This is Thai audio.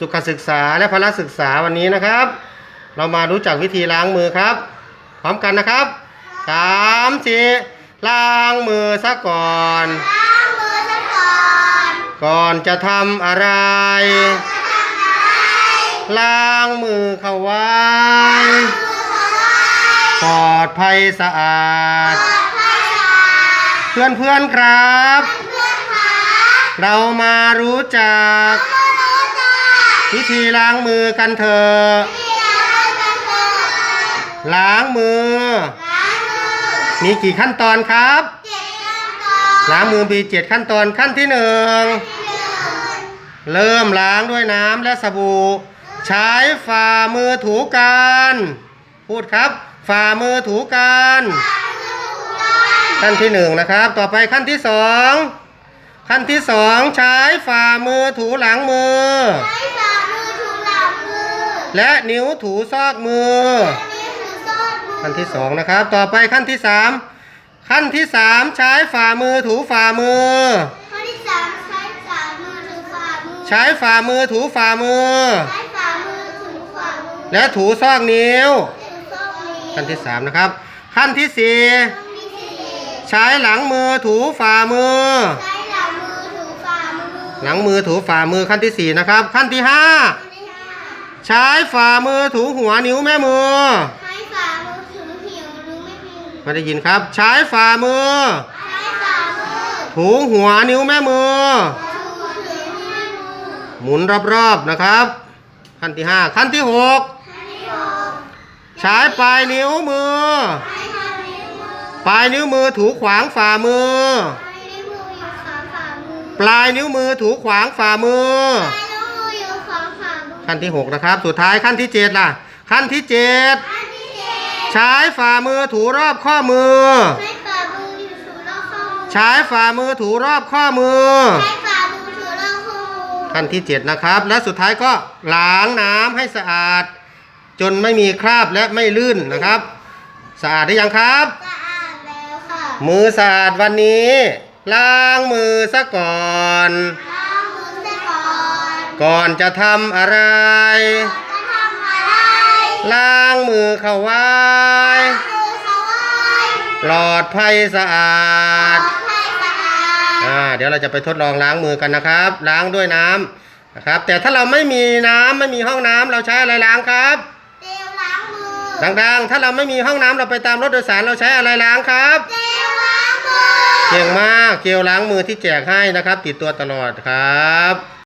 สุขศึกษาและพละศึกษาวันนี้นะครับ เรามารู้จักวิธีล้างมือครับ พร้อมกันนะครับสามสี่ล้างมือซะก่อน ล้างมือซะก่อน ก่อนจะทำอะไร ล้างมือเข้าไว้ปลอดภัยสะอาด เพื่อนเพื่อนๆครับ เรามารู้จัก วิธีล้างมือกันเถอะล้างมือ มีกี่ขั้นตอนครับล้างมือมีเจ็ดขั้นตอนขั้นที่หนึ่งเริ่มล้างด้วยน้ำและสบู่ ใช้ฝ่ามือถูกันพูดครับ ฝ่ามือถูกันขั้นที่หนึ่งนะครับ ต่อไปขั้นที่สองขั้นที่สองใช้ฝ่ามือถูหลังมือ และนิ้วถูซอกมือ ขั้นที่สองนะครับ ต่อไปขั้นที่สามขั้นที่สามใช้ฝ่ามือถูฝ่ามือ ใช้ฝ่ามือถูฝ่ามือ และถูซอกนิ้ว ขั้นที่สามนะครับ ขั้นที่สี่ใช้หลังมือถูฝ่ามือหลังมือถูฝ่ามือขั้นที่สี่นะครับ ขั้นที่ห้า ใช้ฝ่ามือถูหัวนิ้วแม่มือไม่ได้ยินครับ ใช้ฝ่ามือถูหัวนิ้วแม่มือหมุนรอบๆนะครับ ขั้นที่ห้าขั้นที่หกใช้ปลายนิ้วมือปลายนิ้วมือถูขวางฝ่ามือปลายนิ้วมือถูขวางฝ่ามือ ขั้นที่หกนะครับ สุดท้ายขั้นที่เจ็ดล่ะ ขั้นที่เจ็ดใช้ฝ่ามือถูรอบข้อมือ ใช้ฝ่ามือถูรอบข้อมือ ขั้นที่เจ็ดนะครับ และสุดท้ายก็ล้างน้ำให้สะอาด จนไม่มีคราบและไม่ลื่นนะครับ สะอาดได้ยังครับมือสะอาดวันนี้ ล้างมือซะก่อน ก่อนจะทำอะไร ล้างมือเข้าไว้ ปลอดภัยสะอาดอ่าเดี๋ยวเราจะไปทดลองล้างมือกันนะครับ ล้างด้วยน้ำนะครับ แต่ถ้าเราไม่มีน้ำไม่มีห้องน้ำเราใช้อะไรล้างครับดังๆ ถ้าเราไม่มีห้องน้ำเราไปตามรถโดยสารเราใช้อะไรล้างครับเก่งมากเจลล้างมือที่แจกให้นะครับ ติดตัวตลอดครับ